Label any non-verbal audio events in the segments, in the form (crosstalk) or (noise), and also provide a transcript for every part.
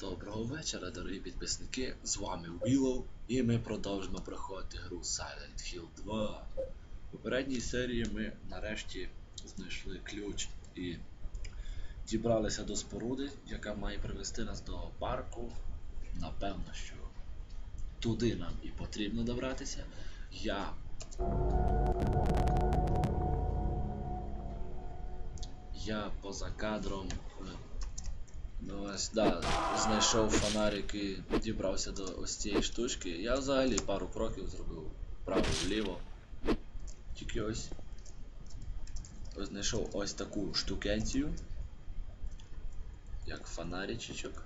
Доброго вечора, дорогі підписники. З вами Willow, і ми продовжимо проходити гру Silent Hill 2. В попередній серії ми нарешті знайшли ключ і дібралися до споруди, яка має привести нас до парку. Напевно, що туди нам і потрібно добратися. Я. Я поза кадром. Ну ось, да, знайшов фонарик і дібрався до ось цієї штучки. Я взагалі пару кроків зробив вправо-вліво. Тільки ось. Ось знайшов ось таку штукенцію. Як фонаричок.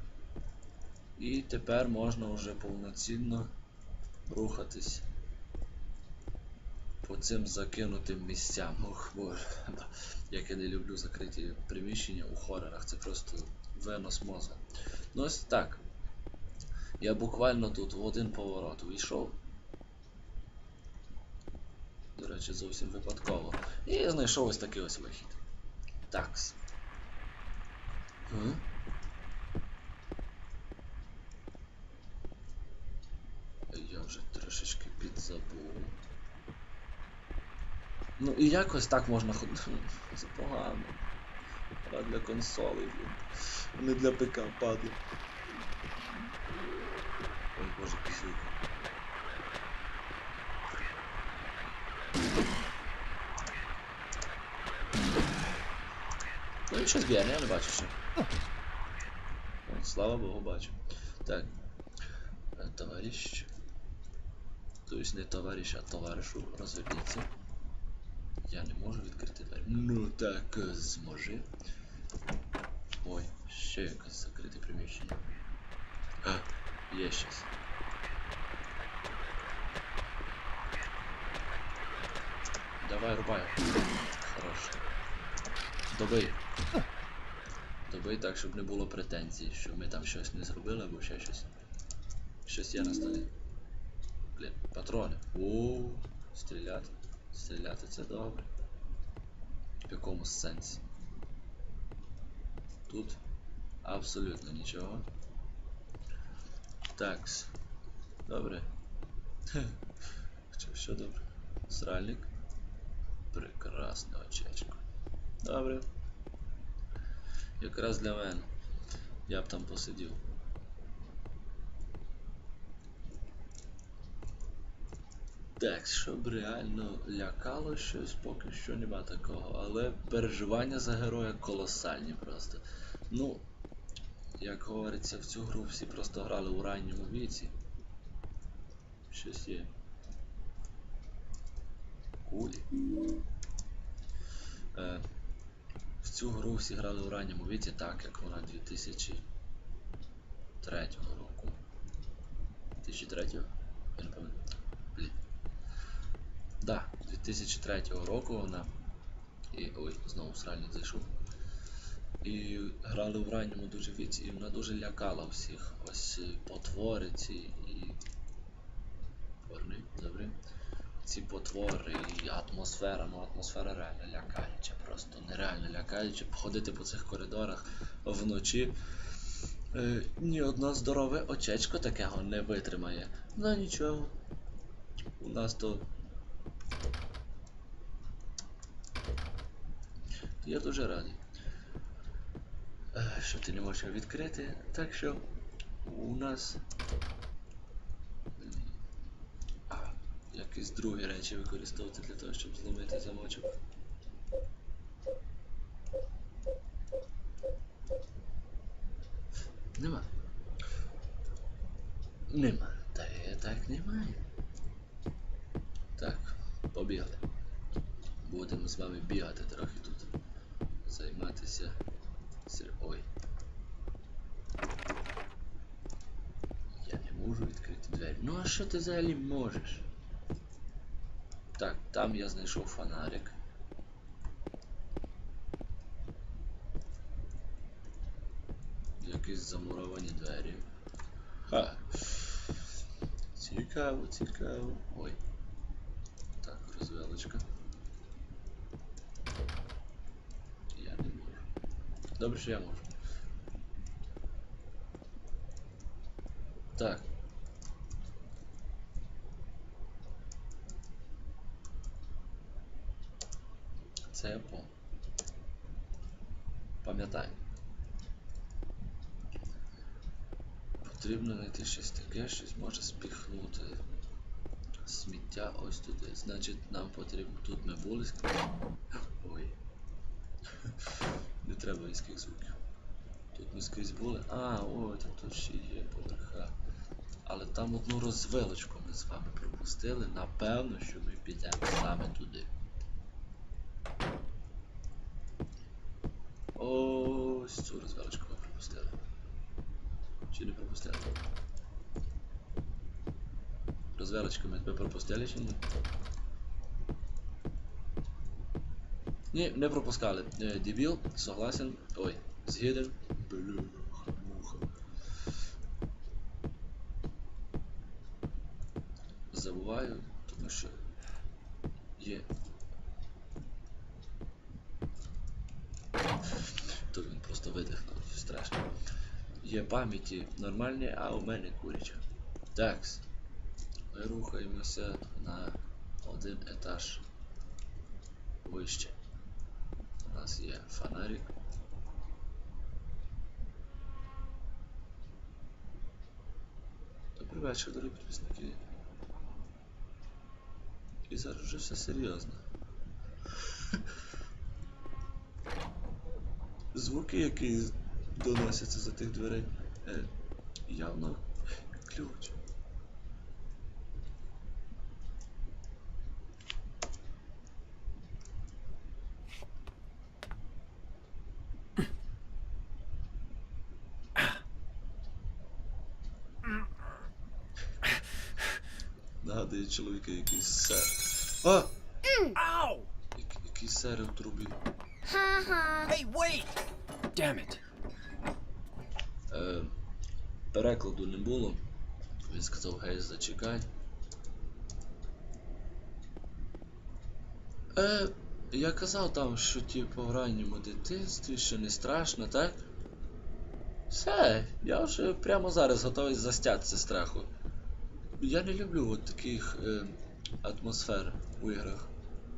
І тепер можна вже повноцінно рухатись по цим закинутим місцям. Ох, боже, (laughs) як я не люблю закриті приміщення у хорорах, це просто винос мозга. Ну ось так. Я буквально тут в один поворот увійшов. До речі, зовсім випадково. І знайшов ось такий ось вихід. Такс. Я вже трошечки підзабув. Ну і якось так можна ходити. Це (laughs) погано. А для консолей, блін. Не для ПК падає. Ой боже, пісюка. Ну він щось б'є, я не бачу ще. О, слава Богу, бачу. Так. Е, Товарищ. Тобто не товариш, а товаришу, розверніться. Я не можу відкрити двері. Ну так е, зможи. Ой, ще якесь закрите приміщення. А, є щось. Давай рубай. Хорош. Добий. Добий так, щоб не було претензій, що ми там щось не зробили або ще щось. Щось є на столі. Блін, патрони. Оу, стріляти. Стріляти це добре. В якому сенсі? Тут абсолютно нічого. Такс. Добре. Що, що добре? Сральник. Прекрасне очечко. Добре. Якраз для мене. Я б там посидів. Так, щоб реально лякало щось, поки що нема такого, але переживання за героя колосальні просто. Ну, як говориться, в цю гру всі просто грали у ранньому віці. Щось є. Кулі. Е, в цю гру всі грали у ранньому віці, так як вона 2003 року. 2003? Я не пам'ятаю. Да, 2003 року вона. І. ой, знову сральник зайшов. І грали в ранньому дуже віці, і вона дуже лякала всіх. Ось е, потвори ці і. Порни, добре. Ці потвори і атмосфера, ну атмосфера реально лякаюча, просто нереально лякаюча. Ходити по цих коридорах вночі. Е, ні одна здорове очечко такого не витримає. Ну нічого. У нас то Я дуже радий, е, що ти не можеш відкрити. Так що у нас якісь другі речі використовувати для того, щоб зломити замочок. Нема. Нема. Та так немає. Побігли. Будемо з вами бігати трохи тут. Займатися. Ой. Я не можу відкрити двері. Ну а що ти взагалі можеш? Так, там я знайшов фонарик. Якісь замуровані двері. Ха. Цікаво, цікаво. Ой. Розвелочка. Я не можу. Добре, що я можу. Так. Це. Пам'ятаю. Потрібно знайти щось таке, щось може спіхнути. Сміття ось туди. Значить, нам потрібно. Тут ми були. Ой. Не треба різких звуків. Тут ми скрізь були. А, ой, та тут ще є поверха. Але там одну розвилочку ми з вами пропустили. Напевно, що ми підемо саме туди. Ось цю розвилочку ми пропустили. Чи не пропустили? Розвилочку ми тебе пропустили чи ні? Ні, не пропускали. Дебіл, согласен. Ой, згіден. Бляха, муха. Забуваю, тому що є. То він просто видихнув, страшно. Є пам'яті нормальні, а у мене куряча. Такс. Рухаємося на один етаж вище. У нас є фонарик. Добрий вечір, дорогі підписники. І зараз вже все серйозно. Звуки, які доносяться за тих дверей, е, явно ключ. Чоловіка якийсь сер. А! Як- Який сер в трубі. Hey, wait! Damn it. Е, перекладу не було. Він сказав, гей, зачекай. Е, я казав там, що типу в ранньому дитинстві ще не страшно, так? Все, я вже прямо зараз готовий застятися страху. Я не люблю от таких е, атмосфер у іграх.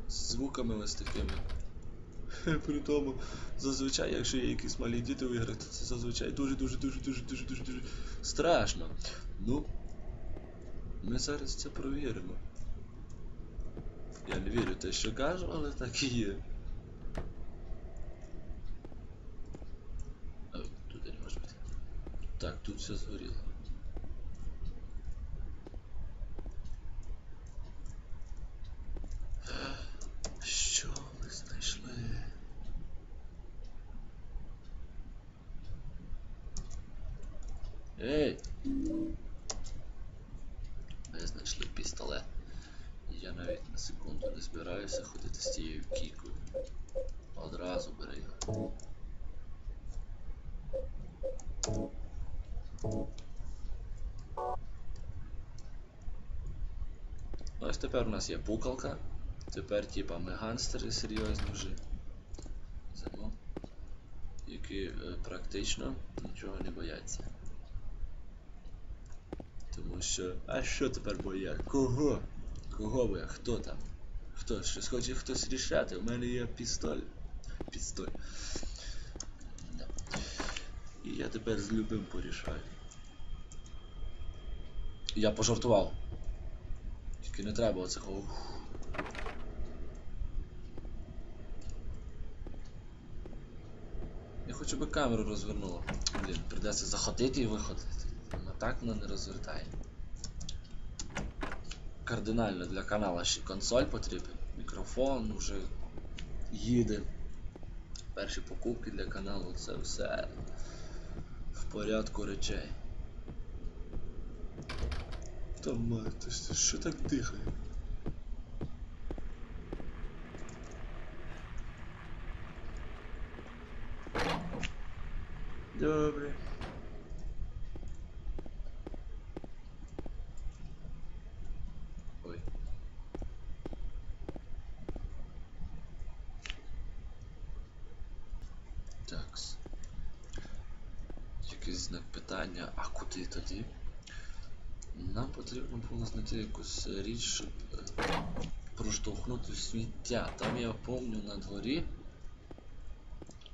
З звуками ось такими. (laughs) При тому, зазвичай, якщо є якісь малі діти в іграх, то це зазвичай дуже дуже дуже дуже дуже страшно. Ну, ми зараз це провіримо. Я не вірю в те, що кажу, але так і є. А, туди не може бути. Так, тут все згоріло. Що ми знайшли? Ей! Ми знайшли пістолет. Я навіть на секунду не збираюся ходити з цією кікою. Одразу бери його. Ну, Ось тепер у нас є пукалка. Тепер типа ми ганстери серйозні вже. Зимо. Які е, практично нічого не бояться. Тому що. А що тепер боя? Кого? Кого боя? Хто там? Хто? Щось хоче хтось рішати? У мене є пістоль. Пістоль. Да. І я тепер з любим порішаю. Я пожартував. Тільки не треба оцього. Я хочу би камеру розвернула. Блін, придеться заходити і виходити. А так вона не розвертає. Кардинально для канала ще консоль потрібен. Мікрофон вже їде. Перші покупки для каналу це все в порядку речей. Та мати, що так дихає? Добре. Ой. Такс. Якийсь знак питання, а куди тоді? Нам потрібно було знайти якусь річ, щоб е, проштовхнути сміття. Там я пам'ятаю на дворі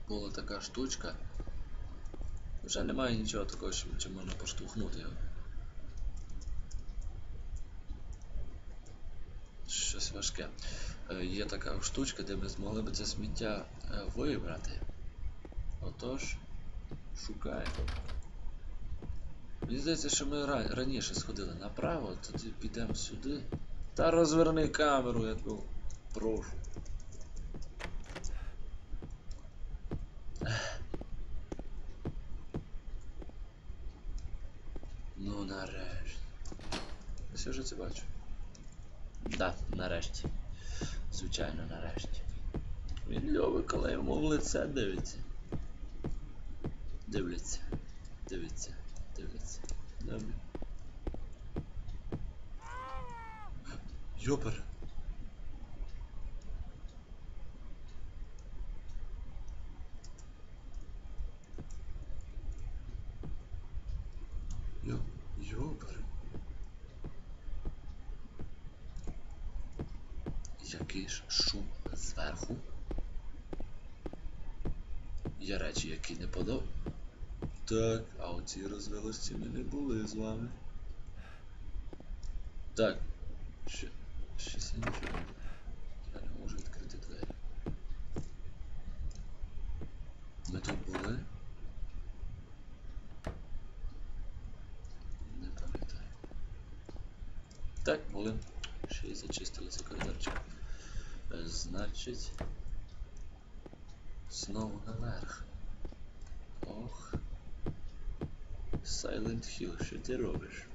була така штучка. Вже немає нічого такого, чим, можна поштовхнути його. Щось важке. Е, Є така штучка, де ми змогли би це сміття е, вибрати. Отож, шукаємо. Мені здається, що ми раніше сходили направо, тоді підемо сюди. Та розверни камеру, я тебе прошу. Ну нарешті. Я вже це бачу. Да, нарешті. Звичайно, нарешті. Він любить, коли йому в лице дивиться. Дивляться. Дивиться. Добре. Йопер. Йо, йопер. Який шум зверху? Є речі, які не подав. Так, а оці розвилості ми не були з вами. Так. Ще, щось я нічого. Я не можу відкрити двері. Ми тут були? Не пам'ятаю. Так, були. Ще й зачистили цей коридорчик. Е, Значить. Знову наверх. Ох. Silent Hill, що ти робиш?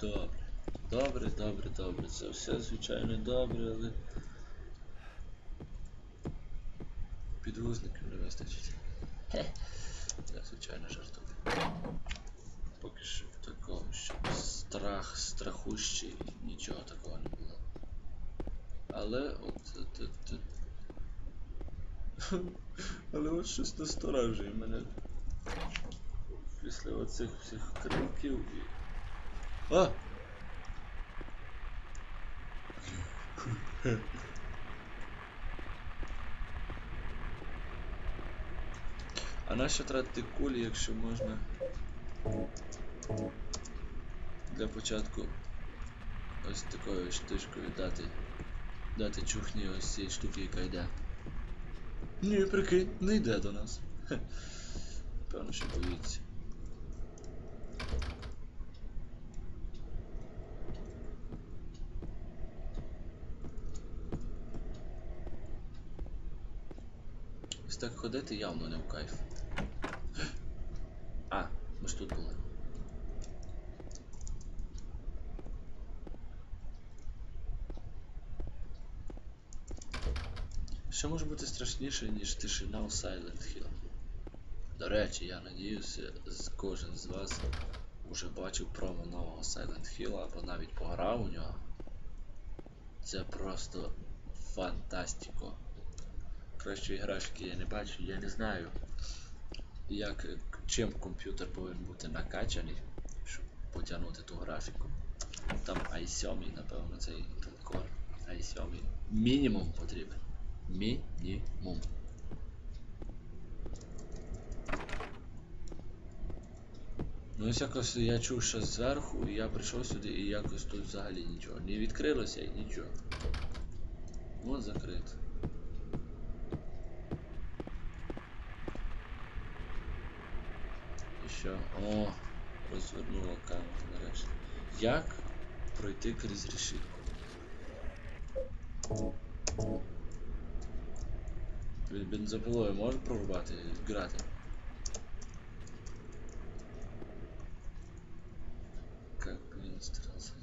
Добре. Добре, добре, добре. Це все звичайно добре, але. Підвузників не вистачить. Хе. Я звичайно жартую. Поки що такого, щоб страх, страхущий, нічого такого не було. Але от. от, от, от. Але от щось насторажує мене. Після оцих всіх криків і. А! А нащо тратити кулі, якщо можна для початку ось такою штучкою дати дати чухні ось цієї штуки, яка йде. Ні, прикинь, не йде до нас. Певно, що боїться. Ось так ходити явно не в кайф. А, ми ж тут були. Що може бути страшніше, ніж тишина у Silent Hill? До речі, я надіюся, кожен з вас уже бачив промо нового Silent Hill або навіть пограв у нього. Це просто фантастико. Кращої графіки я не бачу, я не знаю, як, чим комп'ютер повинен бути накачаний, щоб потягнути ту графіку. Там i7, напевно, цей Intel Core. i7 мінімум потрібен. Мінімум. Ну ось якось я чув щось зверху, і я прийшов сюди і якось тут взагалі нічого. Не відкрилося і нічого. От закрито. І що? О, розвернула камеру нарешті. Як пройти крізь решітку? Він бензопилою може прорубати грати? Как администрация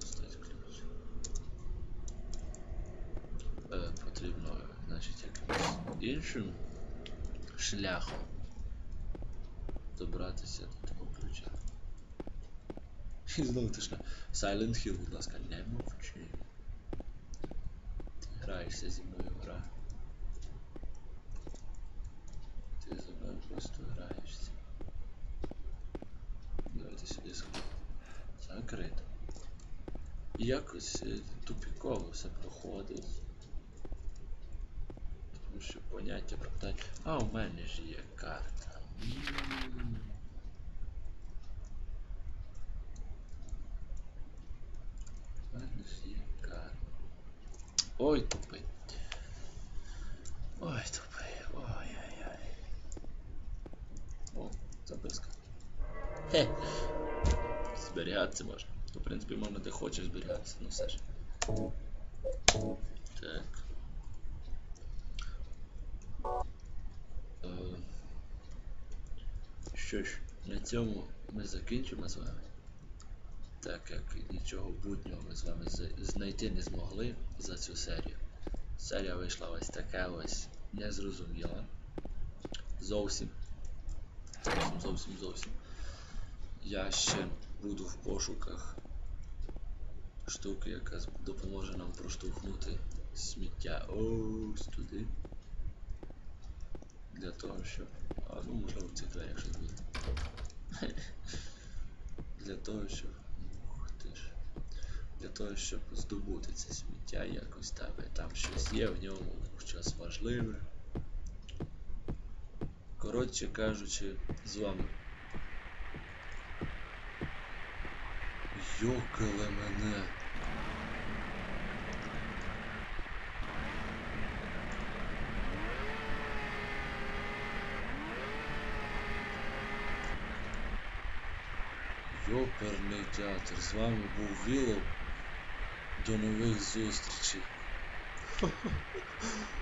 достать ключ? Е, потрібно, значить, якимось іншим шляхом добратися до того ключа. І знову тишина. Silent Hill, будь ласка, не мовчи. Ти граєшся зі мною гра. Ти зі мною просто граєшся. Давай диску. Закрито. І якось е, тупіково все проходить. Що поняття про. А у мене ж є карта. У мене ж є карта. Ой, тупий. Ой, тупий. Ой-ой-ой. О, записка. Хе. Зберігатися можна. В принципі, можна де хочеш зберігатися, ну все ж. Так. Е, Що ж, на цьому ми закінчимо з вами. Так як нічого буднього ми з вами знайти не змогли за цю серію. Серія вийшла ось така ось незрозуміла. Зовсім. Зовсім, зовсім, зовсім. Я ще буду в пошуках штуки, яка допоможе нам проштовхнути сміття ось туди. Для того, щоб. А ну можливо в цих буде. Для того, щоб. Ух ти ж. Для того, щоб здобути це сміття якось там. Там щось є в ньому, щось важливе. Коротше кажучи, з вами. Йокале мене. Йоперний театр. З вами був Вілов. До нових зустрічей. (laughs)